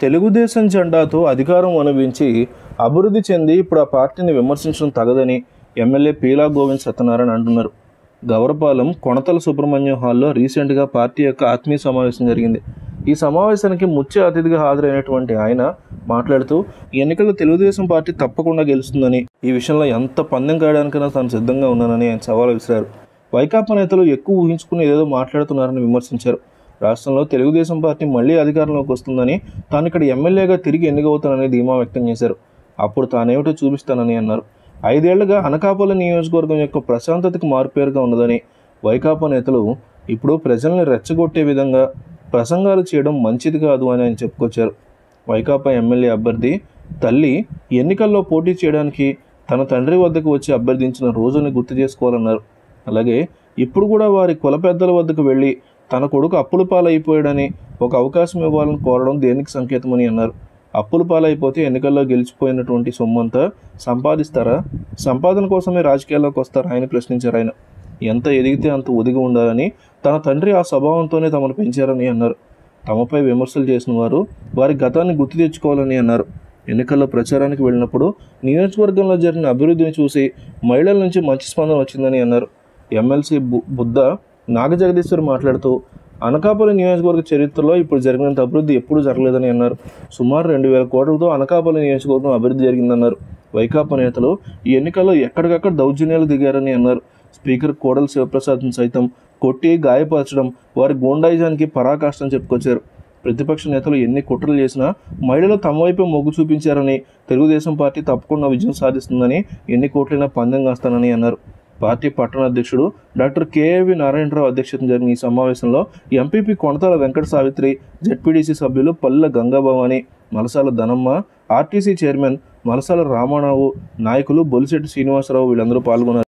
తెలుగుదేశం జెండాతో అధికారం అనుభవించి అభివృద్ధి చెంది ఇప్పుడు ఆ పార్టీని విమర్శించడం తగదని ఎమ్మెల్యే పీలా గోవింద్ సత్యనారాయణ అంటున్నారు. గౌరపాలెం కొణతల సుబ్రహ్మణ్యం హాల్లో రీసెంట్గా పార్టీ యొక్క ఆత్మీయ సమావేశం జరిగింది. ఈ సమావేశానికి ముఖ్య అతిథిగా హాజరైనటువంటి ఆయన మాట్లాడుతూ ఎన్నికల్లో తెలుగుదేశం పార్టీ తప్పకుండా గెలుస్తుందని ఈ విషయంలో ఎంత పందెం కాయడానికైనా తాను సిద్ధంగా ఉన్నానని ఆయన సవాల్ విసిరారు. వైకాపా నేతలు ఎక్కువ ఊహించుకుని ఏదేదో మాట్లాడుతున్నారని విమర్శించారు. రాష్ట్రంలో తెలుగుదేశం పార్టీ మళ్ళీ అధికారంలోకి వస్తుందని తాను ఇక్కడ ఎమ్మెల్యేగా తిరిగి ఎన్నికవుతానని ధీమా వ్యక్తం చేశారు. అప్పుడు తానేమిటో చూపిస్తానని అన్నారు. ఐదేళ్ళుగా అనకాపల్లి నియోజకవర్గం యొక్క ప్రశాంతతకు మారుపేరుగా ఉన్నదని వైకాపా నేతలు ఇప్పుడు ప్రజల్ని రెచ్చగొట్టే విధంగా ప్రసంగాలు చేయడం మంచిది కాదు అని ఆయన చెప్పుకొచ్చారు. వైకాపా ఎమ్మెల్యే అభ్యర్థి తల్లి ఎన్నికల్లో పోటీ చేయడానికి తన తండ్రి వద్దకు వచ్చి అభ్యర్థించిన రోజుని గుర్తు చేసుకోవాలన్నారు. అలాగే ఇప్పుడు కూడా వారి కుల పెద్దల వద్దకు వెళ్ళి తన కొడుకు అప్పుల పాలైపోయాడని ఒక అవకాశం ఇవ్వాలని కోరడం దేనికి సంకేతమని అన్నారు. అప్పుల పాలైపోతే ఎన్నికల్లో గెలిచిపోయినటువంటి సొమ్మంతా సంపాదిస్తారా? సంపాదన కోసమే రాజకీయాల్లోకి వస్తారా? ఆయన ప్రశ్నించారు ఆయన. ఎంత ఎదిగితే అంత ఒదిగి ఉండాలని తన తండ్రి ఆ స్వభావంతోనే తమను పెంచారని అన్నారు. తమపై విమర్శలు చేసిన వారు వారి గతాన్ని గుర్తు తెచ్చుకోవాలని అన్నారు. ఎన్నికల్లో ప్రచారానికి వెళ్ళినప్పుడు నియోజకవర్గంలో జరిగిన అభివృద్ధిని చూసి మహిళల నుంచి మంచి స్పందన వచ్చిందని అన్నారు. ఎమ్మెల్సీ బు బుద్ధ నాగజగదీశ్వర్ మాట్లాడుతూ అనకాపల్లి నియోజకవర్గ చరిత్రలో ఇప్పుడు జరిగినంత అభివృద్ధి ఎప్పుడూ జరగలేదని అన్నారు. సుమారు రెండు వేల కోట్లతో అనకాపల్లి నియోజకవర్గం అభివృద్ధి జరిగిందన్నారు. వైకాపా నేతలు ఈ ఎన్నికల్లో ఎక్కడికక్కడ దౌర్జన్యాలు దిగారని అన్నారు. స్పీకర్ కోడల శివప్రసాద్ను సైతం కొట్టి గాయపరచడం వారి గూండాయిజానికి పరాకాష్టం చెప్పుకొచ్చారు. ప్రతిపక్ష నేతలు ఎన్ని కుట్రలు చేసినా మహిళలు తమ వైపే మొగ్గు చూపించారని తెలుగుదేశం పార్టీ తప్పకుండా విజయం సాధిస్తుందని ఎన్ని కోట్లైనా పందెం కాస్తానని అన్నారు. పార్టీ పట్టణ అధ్యక్షుడు డాక్టర్ కేవి నారాయణరావు అధ్యక్షతన జరిగిన ఈ సమావేశంలో ఎంపీపీ కొనతాల వెంకట సావిత్రి జెడ్పీడీసీ సభ్యులు పల్లె గంగాభవాని మలసాల ధనమ్మ ఆర్టీసీ చైర్మన్ మలసాల రామారావు నాయకులు బొలిశెట్టి శ్రీనివాసరావు వీళ్ళందరూ పాల్గొన్నారు.